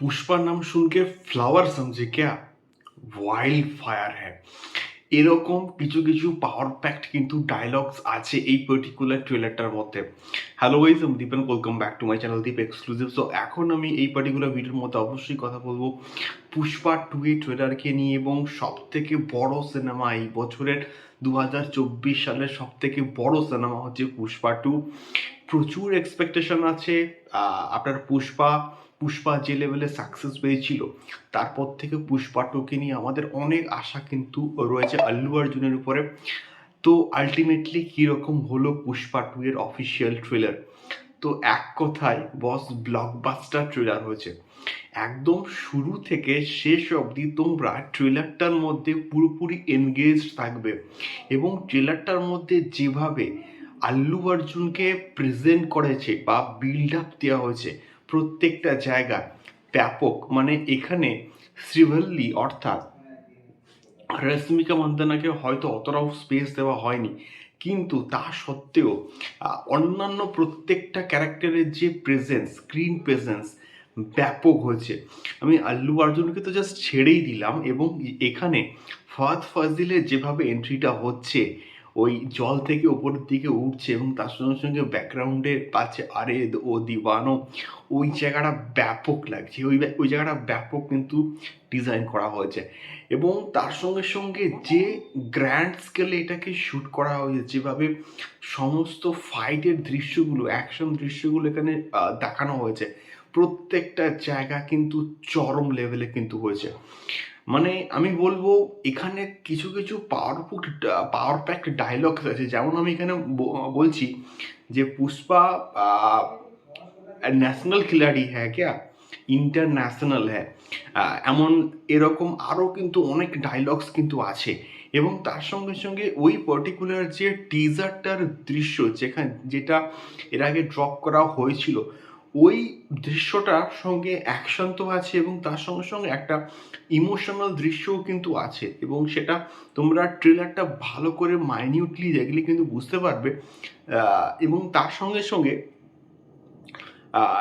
পুষ্পা নাম শুনকে ফ্লাওয়ার সমঝে ক্যা wild fire হ্যাঁ এরকম কিছু কিছু পাওয়ার প্যাক্ট কিন্তু ডায়লগস আছে এই পার্টিকুলার ট্রেলারটার মধ্যে। হ্যালো ওয়াইজ আমি Dipen welcome back to my channel Deep exclusive so এখন আমি এই পার্টিকুলার ভিডিওর মধ্যে অবশ্যই কথা বলব পুষ্পা টু এ ট্রেলারকে নিয়ে এবং সব থেকে বড় সিনেমা এই বছরের দু হাজার চব্বিশ সালের সব থেকে বড় সিনেমা হচ্ছে পুষ্পা টু প্রচুর এক্সপেকটেশন আছে। আপনার পুষ্পা পুষ্পা যে লেভেলে সাকসেস পেয়েছিল, তারপর থেকে পুষ্পা টুকে নিয়ে আমাদের অনেক আশা কিন্তু রয়েছে আল্লু অর্জুনের উপরে। তো আলটিমেটলি কীরকম হলো পুষ্পা টু এর অফিসিয়াল ট্রেলার তো এক কথায় বস ব্লকবাস্টার ট্রেলার হয়েছে। একদম শুরু থেকে শেষ অবধি তোমরা ট্রেলারটার মধ্যে পুরোপুরি এনগেজ থাকবে এবং ট্রেলারটার মধ্যে যেভাবে আল্লু অর্জুনকে প্রেজেন্ট করেছে বা বিল্ড আপ দেওয়া হয়েছে প্রত্যেকটা জায়গা ব্যাপক মানে এখানে শ্রীভল্লি অর্থাৎ রশ্মিকা মন্দানাকে হয়তো অতটাও স্পেস দেওয়া হয়নি। কিন্তু তা সত্ত্বেও অন্যান্য প্রত্যেকটা ক্যারেক্টারের যে প্রেজেন্স স্ক্রিন প্রেজেন্স ব্যাপক হয়েছে। আমি আল্লু অর্জুনকে তো জাস্ট ছেড়েই দিলাম এবং এখানে ফাদ ফাজিলের যেভাবে এন্ট্রিটা হচ্ছে ওই জল থেকে ওপরের দিকে উঠছে এবং তার সঙ্গে সঙ্গে ব্যাকগ্রাউন্ডে পাচ্ছে আরে ও দিবানো ওই জায়গাটা ব্যাপক লাগছে। ওই ওই জায়গাটা ব্যাপক কিন্তু ডিজাইন করা হয়েছে। এবং তার সঙ্গে সঙ্গে যে গ্র্যান্ড স্কেলে এটাকে শ্যুট করা হয়েছে, যেভাবে সমস্ত ফাইটের দৃশ্যগুলো অ্যাকশন দৃশ্যগুলো এখানে দেখানো হয়েছে, প্রত্যেকটা জায়গা কিন্তু চরম লেভেলে কিন্তু হয়েছে। মানে আমি বলব, এখানে কিছু কিছু পাওয়ারফুল পাওয়ার প্যাক্ট ডায়লগস আছে। যেমন আমি এখানে বলছি যে পুষ্পা ন্যাশনাল খিলাড়ি হ্যাঁ ক্যা ইন্টারন্যাশনাল হ্যাঁ। এমন এরকম আরও কিন্তু অনেক ডায়লগস কিন্তু আছে। এবং তার সঙ্গে সঙ্গে ওই পার্টিকুলার যে টিজারটার দৃশ্য যেখানে, যেটা এর আগে ড্রপ করা হয়েছিল ওই দৃশ্যটার সঙ্গে অ্যাকশন তো আছে এবং তার সঙ্গে সঙ্গে একটা ইমোশনাল দৃশ্যও কিন্তু আছে এবং সেটা তোমরা ট্রেলারটা ভালো করে মাইনিউটলি দেখলে কিন্তু বুঝতে পারবে এবং তার সঙ্গে সঙ্গে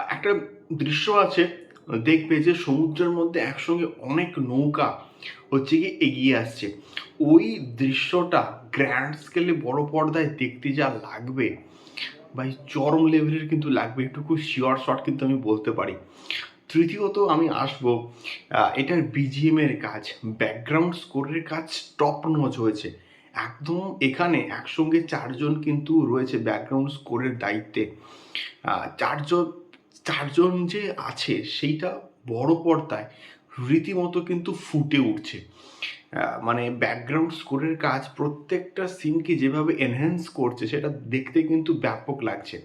একটা দৃশ্য আছে, দেখবে যে সমুদ্রের মধ্যে একসঙ্গে অনেক নৌকা হচ্ছে কি এগিয়ে আসছে। ওই দৃশ্যটা গ্র্যান্ড স্কেলে বড় পর্দায় দেখতে যা লাগবে ভাই চরম লেভেলের কিন্তু লাগবে একটুকু শিওর শট কিন্তু আমি বলতে পারি। তৃতীয়ত আমি আসব এটার বিজিএম এর কাজ ব্যাকগ্রাউন্ড স্কোরের কাজ টপ নচ হয়েছে। একদম এখানে একসঙ্গে চারজন কিন্তু রয়েছে ব্যাকগ্রাউন্ড স্কোরের দায়িত্বে। চারজন চারজন যে আছে, সেইটা বড় পর্দায় রীতিমতো কিন্তু ফুটে উঠছে। মানে ব্যাকগ্রাউন্ড স্কোরের কাজ প্রত্যেকটা সিনকে যেভাবে এনহ্যান্স করছে, সেটা দেখতে কিন্তু ব্যাপক লাগছে।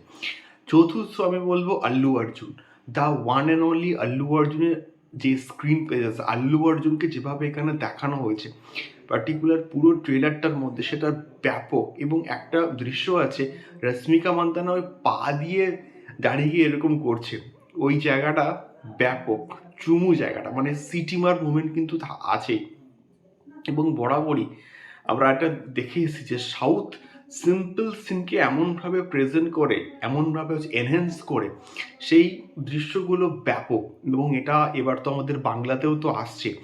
চতুর্থ আমি বলব Allu Arjun. The one and only Allu অর্জুনের যে স্ক্রিন প্রেজেন্স আল্লু অর্জুনকে যেভাবে এখানে দেখানো হয়েছে পার্টিকুলার পুরো ট্রেলারটার মধ্যে সেটা ব্যাপক এবং একটা দৃশ্য আছে, রশ্মিকা মান্তানা ওই পা দিয়ে দাঁড়িয়ে গিয়ে এরকম করছে। ওই জায়গাটা ব্যাপক, চুমু জায়গাটা মানে সিটিমার মুভমেন্ট কিন্তু আছেই। এবং বরাবরই আমরা এটা দেখে এসেছি যে সাউথ সিম্পল সিনকে এমনভাবে প্রেজেন্ট করে, এমনভাবে এনহ্যান্স করে, সেই দৃশ্যগুলো ব্যাপক এবং এটা এবার তো আমাদের বাংলাতেও তো আসছে।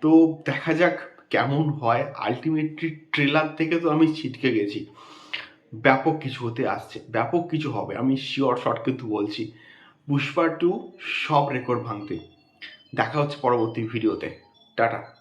তো দেখা যাক কেমন হয়। আলটিমেটলি ট্রেলার থেকে তো আমি ছিটকে গেছি। ব্যাপক কিছু হতে আসছে, ব্যাপক কিছু হবে, আমি শিওর শর্ট কিন্তু বলছি। পুষ্পা টু সব রেকর্ড ভাঙতে। দেখা হচ্ছে পরবর্তী ভিডিওতে টাটা।